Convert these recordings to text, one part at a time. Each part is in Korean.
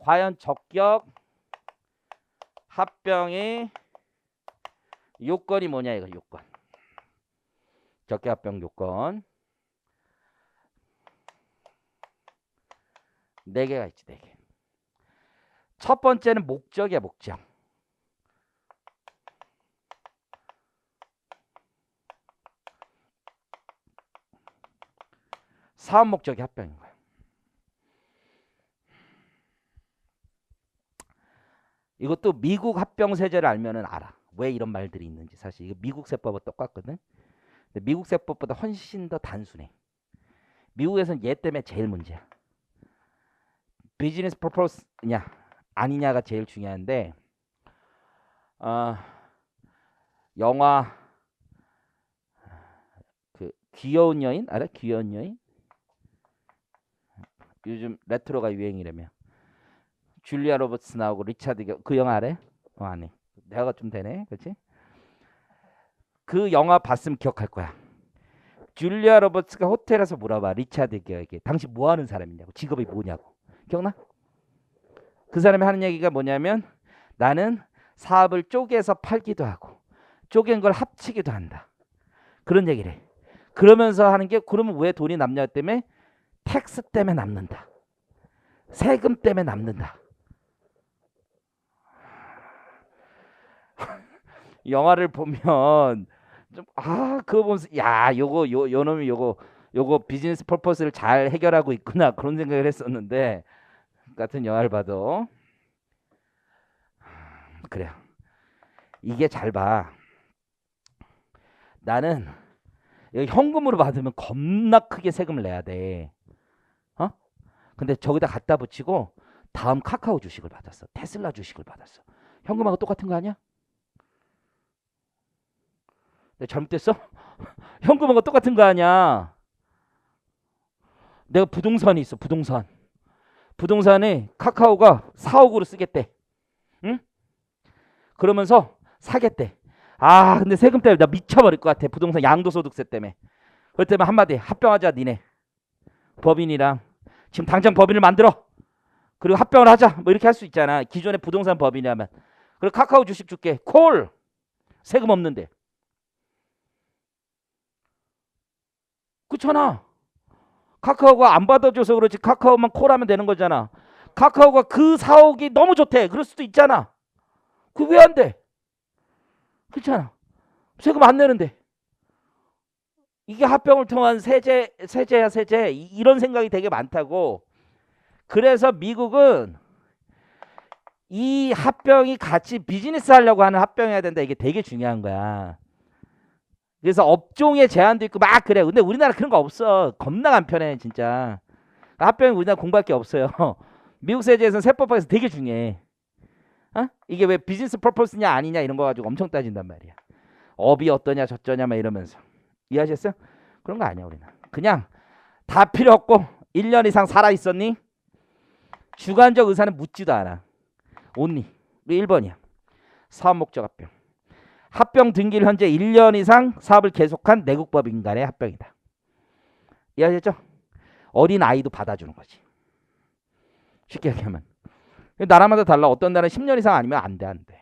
과연 적격 합병의 요건이 뭐냐 이거 요건. 적격 합병 요건. 네 개가 있지 네 개. 첫 번째는 목적이야 목적. 사업 목적이 합병인 거야. 이것도 미국 합병 세제를 알면은 알아. 왜 이런 말들이 있는지 사실 이거 미국 세법과 똑같거든. 근데 미국 세법보다 훨씬 더 단순해. 미국에서는 얘 때문에 제일 문제야. 비즈니스 퍼포스냐 아니냐가 제일 중요한데 어, 영화 그 귀여운 여인 알아? 귀여운 여인? 요즘 레트로가 유행이라며. 줄리아 로버츠 나오고 리차드 겨- 그 영화 알아? 어, 안 해. 내가 좀 되네. 그렇지? 그 영화 봤으면 기억할 거야. 줄리아 로버츠가 호텔에서 물어봐. 리차드 기어에게 당신 뭐 하는 사람이냐고. 직업이 뭐냐고. 기억나? 그 사람이 하는 얘기가 뭐냐면 나는 사업을 쪼개서 팔기도 하고 쪼갠 걸 합치기도 한다. 그런 얘기를 해. 그러면서 하는 게 그러면 왜 돈이 남냐 때문에 텍스 때문에 남는다. 세금 때문에 남는다. 영화를 보면 좀 아 그거 보면서 야 요거 요 요놈이 요거 요거 비즈니스 퍼포스를 잘 해결하고 있구나 그런 생각을 했었는데 같은 영화를 봐도 그래요. 이게 잘 봐. 나는 현금으로 받으면 겁나 크게 세금을 내야 돼. 어? 근데 저기다 갖다 붙이고 다음 카카오 주식을 받았어. 테슬라 주식을 받았어. 현금하고 똑같은 거 아니야? 내가 잘못됐어? 현금하고 똑같은 거 아니야? 내가 부동산이 있어. 부동산. 부동산에 카카오가 4억으로 쓰겠대. 응? 그러면서 사겠대. 아, 근데 세금 때문에 나 미쳐버릴 것 같아. 부동산 양도소득세 때문에. 그것 때문에 한마디 합병하자 니네. 법인이랑 지금 당장 법인을 만들어. 그리고 합병을 하자. 뭐 이렇게 할 수 있잖아. 기존의 부동산 법인이라면. 그리고 카카오 주식 줄게. 콜. 세금 없는데. 그렇잖아. 카카오가 안 받아줘서 그렇지 카카오만 콜하면 되는 거잖아. 카카오가 그 사옥이 너무 좋대. 그럴 수도 있잖아. 그 왜 안 돼? 그렇잖아. 세금 안 내는데. 이게 합병을 통한 세제 세제야 세제 이- 이런 생각이 되게 많다고. 그래서 미국은 이 합병이 같이 비즈니스 하려고 하는 합병해야 된다. 이게 되게 중요한 거야. 그래서 업종의 제한도 있고 막 그래. 근데 우리나라 그런 거 없어. 겁나 간편해 진짜. 합병이 우리나라 공부할 게 없어요. 미국 세제에서는 세법학에서 되게 중요해. 어? 이게 왜 비즈니스 퍼포스냐 아니냐 이런 거 가지고 엄청 따진단 말이야. 업이 어떠냐 저쩌냐 막 이러면서. 이해하셨어요? 그런 거 아니야 우리는. 그냥 다 필요 없고 1년 이상 살아 있었니? 주관적 의사는 묻지도 않아. 온니. 우리 1번이야. 사업 목적 합병. 합병 등기를 현재 1년 이상 사업을 계속한 내국법 인 간의 합병이다. 이해하셨죠? 어린 아이도 받아주는 거지. 쉽게 얘기하면. 나라마다 달라. 어떤 나라는 10년 이상 아니면 안 돼, 안 돼.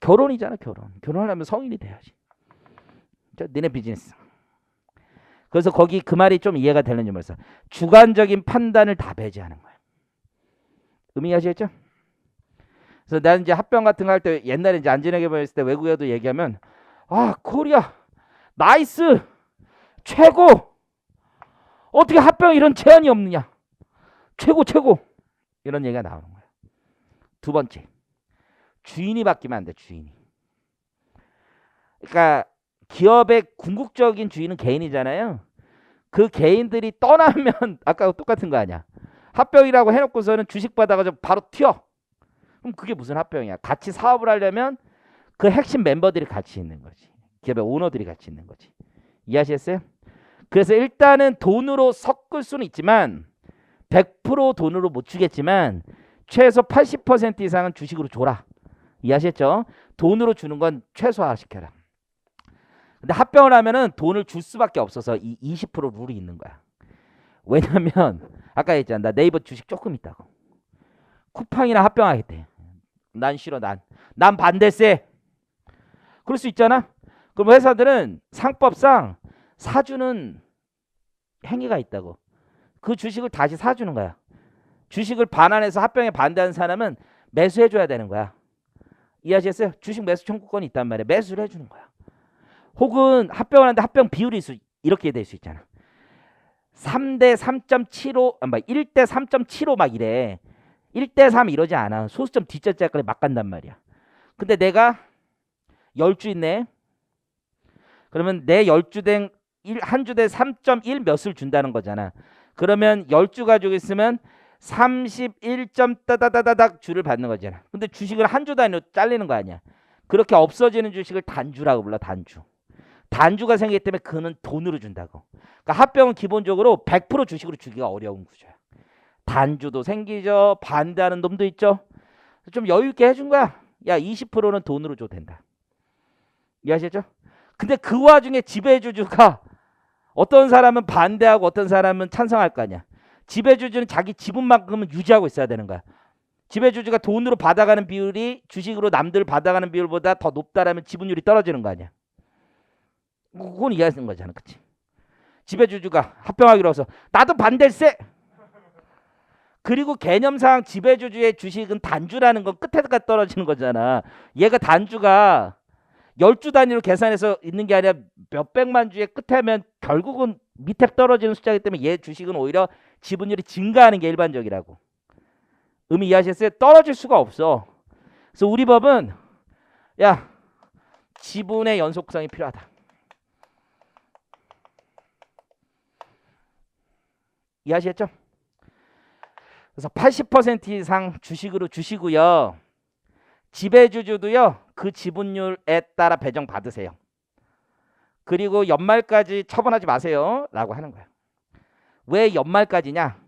결혼이잖아, 결혼. 결혼하려면 성인이 돼야지. 저 니네 비즈니스. 그래서 거기 그 말이 좀 이해가 되는지 모르겠어. 주관적인 판단을 다 배제하는 거야. 의미 하시겠죠? 그래서 나는 이제 합병 같은 거 할 때 옛날에 이제 안진에게 보였을 때 외국에도 얘기하면 아 코리아 나이스 최고 어떻게 합병 이런 제한이 없느냐 최고 최고 이런 얘기가 나오는 거야. 두 번째 주인이 바뀌면 안 돼 주인이. 그러니까 기업의 궁극적인 주인은 개인이잖아요. 그 개인들이 떠나면 아까 똑같은 거 아니야. 합병이라고 해놓고서는 주식 받아가지고 바로 튀어. 그럼 그게 무슨 합병이야? 같이 사업을 하려면 그 핵심 멤버들이 같이 있는 거지. 기업의 오너들이 같이 있는 거지. 이해하시겠어요? 그래서 일단은 돈으로 섞을 수는 있지만 100% 돈으로 못 주겠지만 최소 80% 이상은 주식으로 줘라. 이해하셨죠? 돈으로 주는 건 최소화시켜라. 근데 합병을 하면은 돈을 줄 수밖에 없어서 이 20% 룰이 있는 거야. 왜냐면 아까 했잖아. 나 네이버 주식 조금 있다고. 쿠팡이나 합병하겠대. 난 싫어 난. 난 반대세. 그럴 수 있잖아. 그럼 회사들은 상법상 사주는 행위가 있다고. 그 주식을 다시 사주는 거야. 주식을 반환해서 합병에 반대하는 사람은 매수해 줘야 되는 거야. 이해하셨어요? 주식 매수 청구권이 있단 말이야. 매수를 해주는 거야. 혹은 합병을 하는데 합병 비율이 있- 이렇게 될 수 있잖아. 3대 3.75, 아, 막 1대 3.75 막 이래. 1대 3 이러지 않아. 소수점 뒷자자까지 막 간단 말이야. 근데 내가 10주 있네. 그러면 내 10주된 한 주대 3.1 몇을 준다는 거잖아. 그러면 10주 가지고 있으면 31점 따다다다닥 주를 받는 거잖아. 근데 주식을 한 주 단위로 잘리는 거 아니야. 그렇게 없어지는 주식을 단주라고 불러 단주. 단주가 생기기 때문에 그는 돈으로 준다고. 그러니까 합병은 기본적으로 100% 주식으로 주기가 어려운 구조야. 단주도 생기죠. 반대하는 놈도 있죠. 좀 여유 있게 해준 거야. 야 20%는 돈으로 줘도 된다. 이해하셨죠? 근데 그 와중에 지배주주가 어떤 사람은 반대하고 어떤 사람은 찬성할 거 아니야. 지배주주는 자기 지분만큼은 유지하고 있어야 되는 거야. 지배주주가 돈으로 받아가는 비율이 주식으로 남들 받아가는 비율보다 더 높다라면 지분율이 떨어지는 거 아니야. 그건 이해하는 거잖아, 그치? 지배주주가 합병하기로 해서 나도 반대세. 그리고 개념상 지배주주의 주식은 단주라는 건 끝에가 떨어지는 거잖아. 얘가 단주가 열주 단위로 계산해서 있는 게 아니라 몇백만 주의 끝에면 결국은 밑에 떨어지는 숫자이기 때문에 얘 주식은 오히려 지분율이 증가하는 게 일반적이라고. 의미 이해하셨어요? 떨어질 수가 없어. 그래서 우리 법은 야 지분의 연속성이 필요하다. 이해하시겠죠? 그래서 80% 이상 주식으로 주시고요. 지배주주도요. 그 지분율에 따라 배정 받으세요. 그리고 연말까지 처분하지 마세요. 라고 하는 거야. 왜 연말까지냐?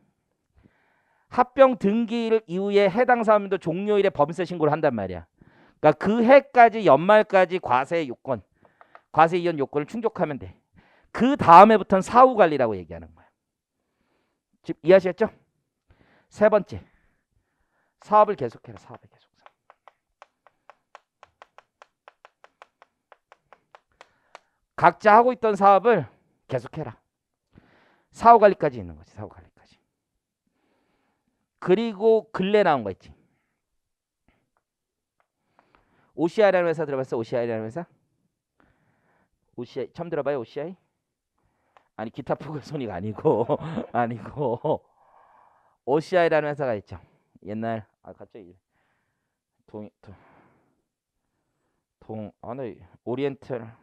합병 등기 이후에 해당 사업도 종료일에 법인세 신고를 한단 말이야. 그러니까 그 해까지 연말까지 과세 요건, 과세 이연 요건을 충족하면 돼. 그 다음에부터는 사후 관리라고 얘기하는 거야. 지금 이해하셨죠? 세 번째, 사업을 계속해라. 사업을 계속. 각자 하고 있던 사업을 계속해라. 사후 관리까지 있는 거지. 사후 관리까지. 그리고 근래 나온 거 있지. OCI라는 회사 들어봤어? OCI라는 회사? OCI 처음 들어봐요? OCI? 아니 기타 포글 소니가 아니고 아니고 OCI라는 회사가 있죠. 옛날 아 갑자기 동 동 아니 오리엔탈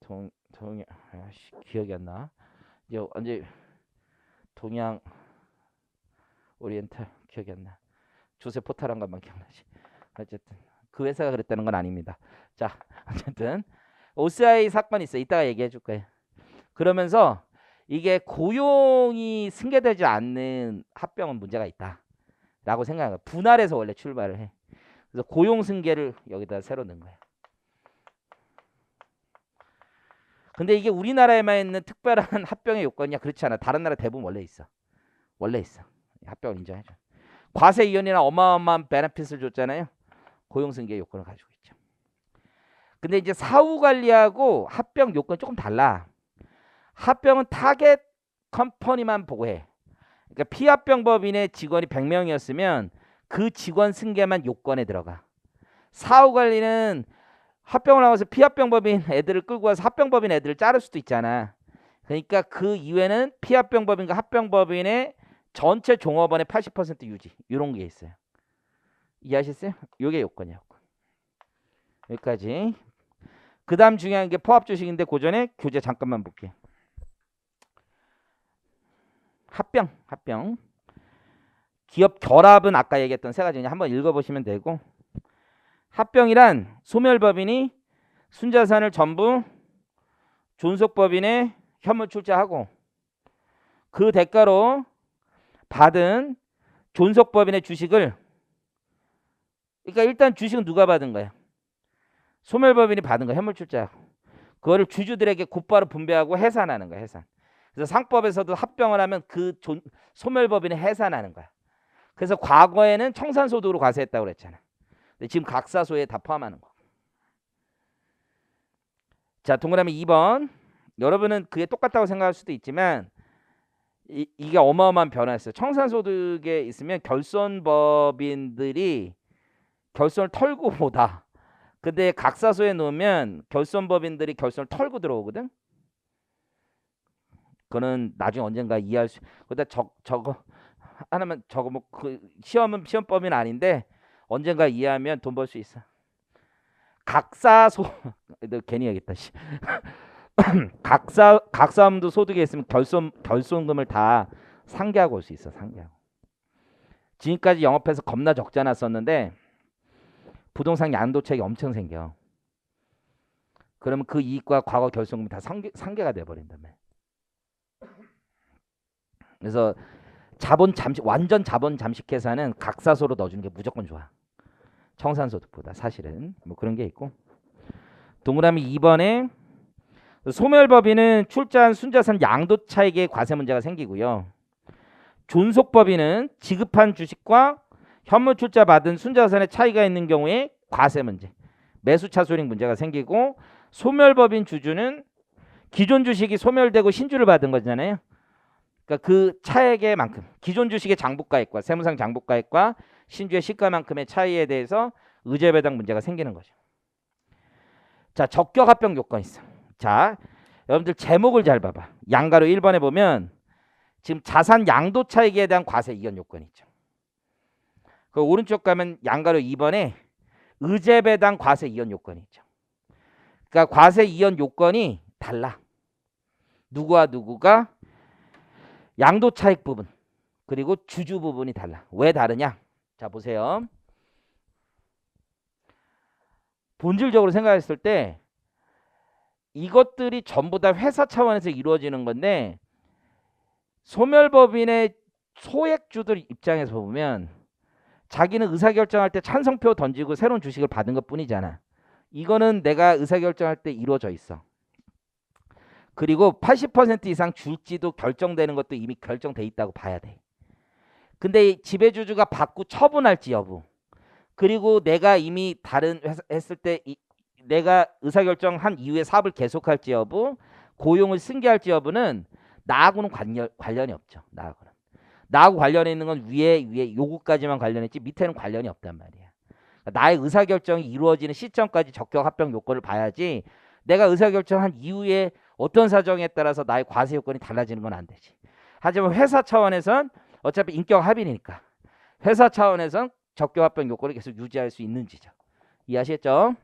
동 동양 아씨 기억이 안 나. 이제 언제 동양 오리엔탈 기억이 안 나. 조세 포탈한 것만 기억나지. 어쨌든 그 회사가 그랬다는 건 아닙니다. 자, 어쨌든 OCI 사건이 있어. 이따가 얘기해 줄 거예요. 그러면서 이게 고용이 승계되지 않는 합병은 문제가 있다라고 생각해요. 분할해서 원래 출발을 해. 그래서 고용 승계를 여기다 새로 넣은 거예요. 근데 이게 우리나라에만 있는 특별한 합병의 요건이야 그렇지 않아. 다른 나라 대부분 원래 있어. 원래 있어. 합병을 인정해줘. 과세 이연이나 어마어마한 베네핏을 줬잖아요. 고용 승계 요건을 가지고 있죠. 근데 이제 사후 관리하고 합병 요건 조금 달라. 합병은 타겟 컴퍼니만 보고해. 그러니까 피합병 법인의 직원이 100명이었으면 그 직원 승계만 요건에 들어가. 사후 관리는 합병을 나와서 피합병 법인 애들을 끌고 와서 합병 법인 애들을 자를 수도 있잖아. 그러니까 그 이외에는 피합병 법인과 합병 법인의 전체 종업원의 80% 유지 이런 게 있어요. 이해하셨어요? 요게 요건이야. 요건. 여기까지. 그다음 중요한 게 포합 주식인데 그 전에 교재 잠깐만 볼게요. 합병, 합병. 기업 결합은 아까 얘기했던 세 가지 한번 읽어보시면 되고 합병이란 소멸법인이 순자산을 전부 존속법인에 현물 출자하고 그 대가로 받은 존속법인의 주식을 그러니까 일단 주식은 누가 받은 거야? 소멸법인이 받은 거야 현물 출자하고 그거를 주주들에게 곧바로 분배하고 해산하는 거야 해산 그래서 상법에서도 합병을 하면 그 존, 소멸법인이 해산하는 거야 그래서 과거에는 청산소득으로 과세했다고 그랬잖아. 근데 지금 각사소에 다 포함하는 거. 자, 동그라미 2번. 여러분은 그게 똑같다고 생각할 수도 있지만 이, 이게 어마어마한 변화였어요. 청산소득에 있으면 결손법인들이 결손을 털고 보다. 근데 각사소에 놓으면 결손법인들이 결손을 털고 들어오거든. 그거는 나중에 언젠가 이해할 수. 근데 저 저거 하나만 저거 뭐 그 시험은 시험법은 아닌데 언젠가 이해하면 돈 벌 수 있어. 각사소 너 괜히 해야겠다. 씨. 각사 각사함도 소득에 있으면 결손 결손금을 다 상계하고 올 수 있어. 상계하고. 지금까지 영업해서 겁나 적자나 썼는데 부동산 양도차익이 엄청 생겨. 그러면 그 이익과 과거 결손금이 다 상계, 상계가 돼 버린다며. 그래서 자본 잠시 완전 자본 잠식 계산은 각사소로 넣어주는 게 무조건 좋아. 청산소득보다 사실은 뭐 그런 게 있고 동그라미 2번에 소멸법인은 출자한 순자산 양도 차익의 과세 문제가 생기고요. 존속법인은 지급한 주식과 현물 출자 받은 순자산의 차이가 있는 경우에 과세 문제, 매수 차수익 문제가 생기고 소멸법인 주주는 기존 주식이 소멸되고 신주를 받은 거잖아요. 그러니까 그 차액의 만큼 기존 주식의 장부가액과 세무상 장부가액과 신주의 시가만큼의 차이에 대해서 의제 배당 문제가 생기는 거죠. 자, 적격 합병 요건 있어. 자, 여러분들 제목을 잘 봐봐. 양가로 1번에 보면 지금 자산 양도 차익에 대한 과세 이견 요건이 있죠. 그 오른쪽 가면 양가로 2번에 의제 배당 과세 이연 요건이 있죠. 그러니까 과세 이연 요건이 달라. 누구와 누구가 양도 차익 부분 그리고 주주 부분이 달라. 왜 다르냐? 자 보세요. 본질적으로 생각했을 때 이것들이 전부 다 회사 차원에서 이루어지는 건데 소멸법인의 소액주들 입장에서 보면 자기는 의사결정할 때 찬성표 던지고 새로운 주식을 받은 것 뿐이잖아. 이거는 내가 의사결정할 때 이루어져 있어. 그리고 80% 이상 줄지도 결정되는 것도 이미 결정돼 있다고 봐야 돼. 근데 이 지배주주가 받고 처분할지 여부. 그리고 내가 이미 다른 회사 했을 때 이, 내가 의사결정한 이후에 사업을 계속할지 여부, 고용을 승계할지 여부는 나하고는 관련, 관련이 없죠. 나하고는. 나하고 관련이 있는 건 위에 위에 요구까지만 관련했지 밑에는 관련이 없단 말이야. 나의 의사결정이 이루어지는 시점까지 적격 합병 요건을 봐야지 내가 의사결정한 이후에 어떤 사정에 따라서 나의 과세 요건이 달라지는 건 안 되지. 하지만 회사 차원에선 어차피 인격 합의니까 회사 차원에선 적격 합병 요건을 계속 유지할 수 있는 지죠. 이해하시겠죠?